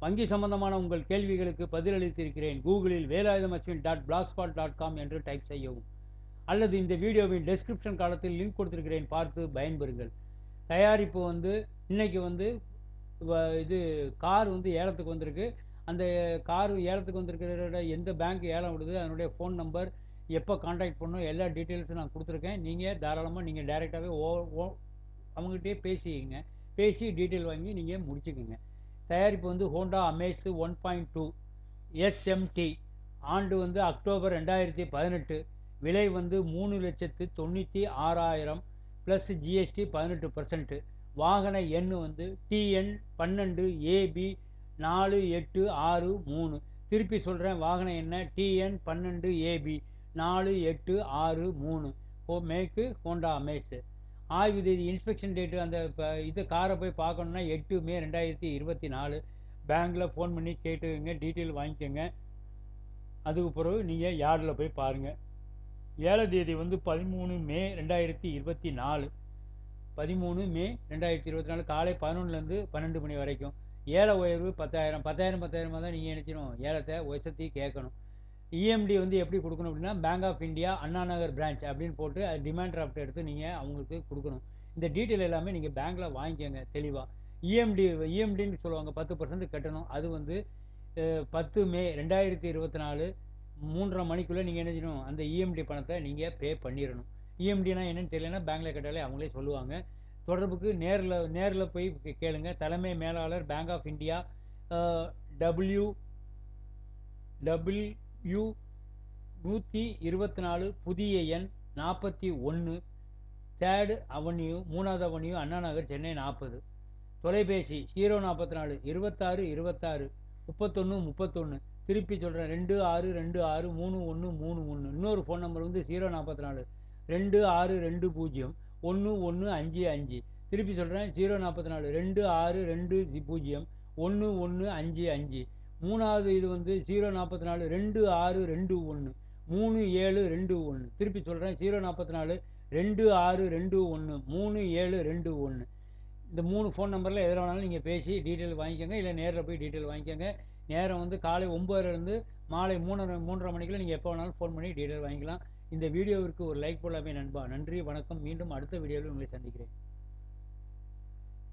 வங்கி சம்பந்தமான உங்கள் கேள்விகளுக்கு பதிலளித்திருக்கிறேன். கூகுளில் வேலாயுதம் அச்சின் dot black spot dot com என்று டைப் செய்யவும். அல்லது இந்த வீடியோவின் டெஸ்கிரிப்ஷன் காலத்தில் லிங்க் கொடுத்திருக்கிறேன். பார்த்து பயன்பெறுங்கள். தயாரிப்பு வந்து இன்றைக்கி வந்து வ- இது கார் வந்து ஏலத்துக்கு வந்திருக்கு. அந்த கார் ஏலத்துக்கு வந்திருக்கிற எந்த பேங்க் ஏலம் விடுது அதனுடைய ஃபோன் நம்பர் எப்போ காண்டாக்ட் பண்ணணும் எல்லா டீட்டெயில்ஸும் நான் கொடுத்துருக்கேன். நீங்கள் தாராளமாக நீங்கள் டைரெக்டாகவே ஓ ஓ அவங்ககிட்டயே பேசிக்கங்க. பேசி டீட்டெயில் வாங்கி நீங்கள் முடிச்சுக்கோங்க. தயாரிப்பு வந்து Honda Amaze one point two SMT ஆண்டு வந்து அக்டோபர் ரெண்டாயிரத்தி பதினெட்டு விலை வந்து மூணு லட்சத்து தொண்ணூற்றி ஆறாயிரம் ப்ளஸ் ஜிஎஸ்டி பதினெட்டு பர்சன்ட்டு வாகன எண் வந்து டிஎன் பன்னெண்டு ஏபி நாலு எட்டு ஆறு மூணு. திருப்பி சொல்கிறேன் வாகன எண்ணை டிஎன் பன்னெண்டு ஏபி நாலு எட்டு ஆறு மூணு. ஹோ மேக்கு ஹோண்டா அமேஸு ஆய்வு தேதி இன்ஸ்பெக்ஷன் டேட்டு அந்த இப்போ இது காரை போய் பார்க்கணுன்னா எட்டு மே ரெண்டாயிரத்தி இருபத்தி நாலு. பேங்க்கில் ஃபோன் பண்ணி கேட்டுக்கங்க டீட்டெயில் வாங்கிக்கோங்க. அதுக்கு பிறகு நீங்கள் யார்டில் போய் பாருங்கள் ஏழை தேதி வந்து பதிமூணு மே ரெண்டாயிரத்தி இருபத்தி நாலு. பதிமூணு மே ரெண்டாயிரத்தி இருபத்தி நாலு காலை பதினொன்றுலேருந்து பன்னெண்டு மணி வரைக்கும். ஏல உயர்வு பத்தாயிரம் பத்தாயிரம் பத்தாயிரமாக தான் நீங்கள் நினைக்கணும். ஏலத்தை உயர்த்தி கேட்கணும். இஎம்டி வந்து எப்படி கொடுக்கணும் அப்படின்னா bank of India Anna Nagar branch அப்படின்னு போட்டு அது டிமாண்ட் டிராஃப்ட் எடுத்து நீங்கள் அவங்களுக்கு கொடுக்கணும். இந்த டீட்டெயில் எல்லாமே நீங்கள் பேங்க்கில் வாங்கிக்கோங்க தெளிவாக இஎம்டி இஎம்டின்னு சொல்லுவாங்க பத்து பர்சன்ட் கட்டணும். அது வந்து பத்து மே ரெண்டாயிரத்தி இருபத்தி நாலு மூன்றரை மணிக்குள்ளே நீங்கள் என்ன செய்யணும்? அந்த இஎம்டி பணத்தை நீங்கள் பே பண்ணிடணும். இஎம்டினா என்னென்னு தெரியலன்னா பேங்க்கில் கேட்டாலே அவங்களே சொல்லுவாங்க. தொடர்புக்கு நேரில் நேரில் போய் கே- கேளுங்க. தலைமை மேலாளர் bank of India W U நூற்றி இருபத்தி நாலு புதிய எண் நாற்பத்தி ஒன்று தேர்டு அவென்யூ மூணாவது அவென்யூ அண்ணா நகர் சென்னை நாற்பது தொலைபேசி ஜீரோ நாற்பத்தி நாலு இருபத்தாறு இருபத்தாறு முப்பத்தொன்று முப்பத்தொன்று திருப்பி சொல்கிறேன் ரெண்டு ஆறு ரெண்டு ஆறு மூணு ஒன்று மூணு ஒன்று இன்னொரு ஃபோன் நம்பர் வந்து ஜீரோ நாற்பத்தி நாலு ரெண்டு ஆறு ரெண்டு பூஜ்ஜியம். ஒன்று ஒன்று அஞ்சு அஞ்சு. திருப்பி சொல்கிறேன் ஜீரோ நாற்பத்தி நாலு ரெண்டு ஆறு ரெண்டு பூஜ்ஜியம். ஒன்று ஒன்று அஞ்சு அஞ்சு. மூணாவது இது வந்து ஜீரோ நாற்பத்தி நாலு ரெண்டு ஆறு ரெண்டு ஒன்று மூணு ஏழு ரெண்டு ஒன்று திருப்பி சொல்கிறேன் ஜீரோ நாற்பத்தி நாலு ரெண்டு ஆறு ரெண்டு ஒன்று மூணு ஏழு ரெண்டு ஒன்று இந்த மூணு ஃபோன் நம்பரில் எதில் வேணாலும் நீங்கள் பேசி டீட்டெயில் வாங்கிக்கோங்க இல்லை நேரில் போய் டீட்டெயில் வாங்கிக்கோங்க. நேரம் வந்து காலை ஒம்பதுலேருந்து மாலை மூணரை மூன்றரை மணிக்குள்ள நீங்கள் எப்போ வேணாலும் ஃபோன் பண்ணி டீட்டெயில் வாங்கிக்கலாம். இந்த வீடியோவிற்கு ஒரு லைக் போடலாமே நண்பா. நன்றி வணக்கம். மீண்டும் அடுத்த வீடியோவில் உங்களை சந்திக்கிறேன்.